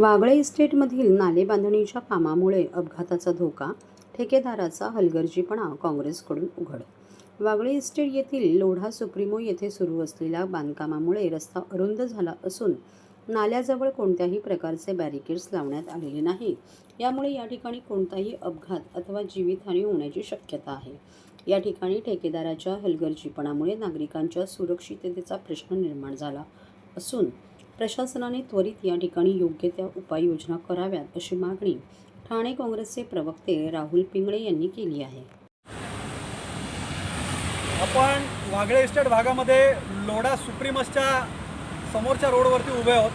वागळे इस्टेटमधील नाले बांधणीच्या कामामुळे अपघाताचा धोका ठेकेदाराचा हलगर्जीपणा काँग्रेसकडून उघड. वागळे इस्टेट येथील लोढा सुप्रीमो येथे सुरू असलेल्या बांधकामामुळे रस्ता अरुंद झाला असून नाल्याजवळ कोणत्याही प्रकारचे बॅरिकेड्स लावण्यात आलेले नाही. यामुळे या ठिकाणी कोणताही अपघात अथवा जीवितहानी होण्याची शक्यता आहे. या ठिकाणी ठेकेदाराच्या हलगर्जीपणामुळे नागरिकांच्या सुरक्षिततेचा प्रश्न निर्माण झाला असून प्रशासनाने त्वरित या ठिकाणी योग्य त्या उपाययोजना कराव्यात अशी मागणी ठाणे काँग्रेसचे प्रवक्ते राहुल पिंगळे यांनी केली आहे. आपण वागळे इस्टेट भागामध्ये लोढा सुप्रीमसच्या समोरच्या रोडवरती उभे आहोत.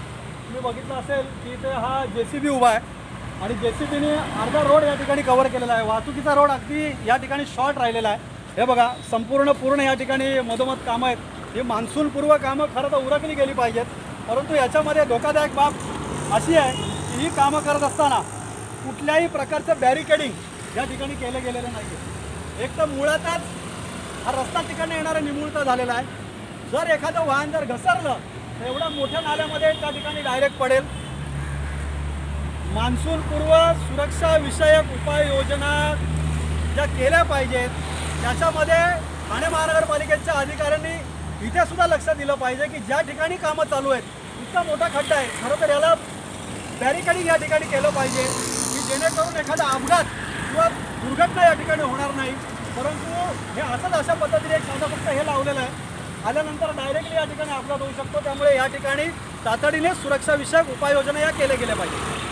तुम्ही बघितलं असेल की इथे हा जे सी बी उभा आहे आणि जे सी बीने अर्धा रोड या ठिकाणी कव्हर केलेला आहे. वाहतुकीचा रोड अगदी या ठिकाणी शॉर्ट राहिलेला आहे. हे बघा संपूर्ण पूर्ण या ठिकाणी मधोमध कामं आहेत. ही मान्सूनपूर्व कामं खरं तर उरकली गेली पाहिजेत. परंतु याच्यामध्ये धोकादायक बाब अशी आहे की ही कामं करत असताना कुठल्याही प्रकारचं बॅरिकेडिंग या ठिकाणी केलं गेलेलं नाही आहे एक तर मुळातच हा रस्ता ठिकाणी येणारा निमुळता झालेला आहे. जर एखादं वाहन जर घसरलं तर एवढ्या मोठ्या नाल्यामध्ये त्या ठिकाणी डायरेक्ट पडेल. मान्सूनपूर्व सुरक्षाविषयक उपाययोजना ज्या केल्या पाहिजेत त्याच्यामध्ये ठाणे महानगरपालिकेच्या अधिकारी इथे सुद्धा लक्ष दिलं पाहिजे की ज्या ठिकाणी कामं चालू आहेत इतका मोठा खड्डा आहे. खरं तर याला बॅरिकेडिंग या ठिकाणी केलं पाहिजे की जेणेकरून एखादा अपघात किंवा दुर्घटना या ठिकाणी होणार नाही. परंतु हे असंच अशा पद्धतीने एक साधा फक्त हे लावलेलं आहे. आल्यानंतर डायरेक्टली या ठिकाणी अपघात होऊ शकतो. त्यामुळे या ठिकाणी तातडीने सुरक्षाविषयक उपाययोजना या केल्या गेल्या पाहिजे